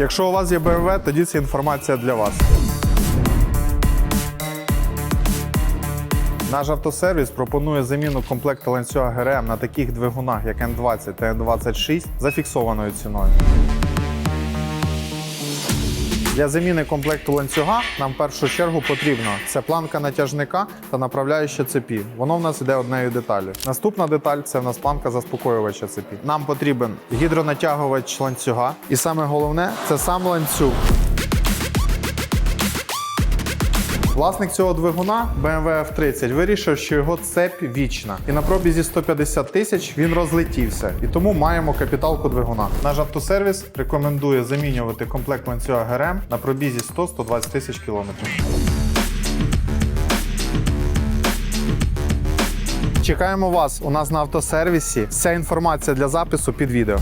Якщо у вас є BMW, тоді ця інформація для вас. Наш автосервіс пропонує заміну комплекту ланцюга ГРМ на таких двигунах, як N20 та N26 за фіксованою ціною. Для заміни комплекту ланцюга нам в першу чергу потрібно це планка натяжника та направляюча цепі. Воно в нас йде однею деталю. Наступна деталь це в нас планка заспокоювача цепі. Нам потрібен гідронатягувач ланцюга, і саме головне це сам ланцюг. Власник цього двигуна BMW F30 вирішив, що його цепь вічна, і на пробізі 150 тисяч він розлетівся. І тому маємо капіталку двигуна. Наш автосервіс рекомендує замінювати комплект ланцюга ГРМ на пробізі 100-120 тисяч кілометрів. Чекаємо вас у нас на автосервісі. Вся інформація для запису під відео.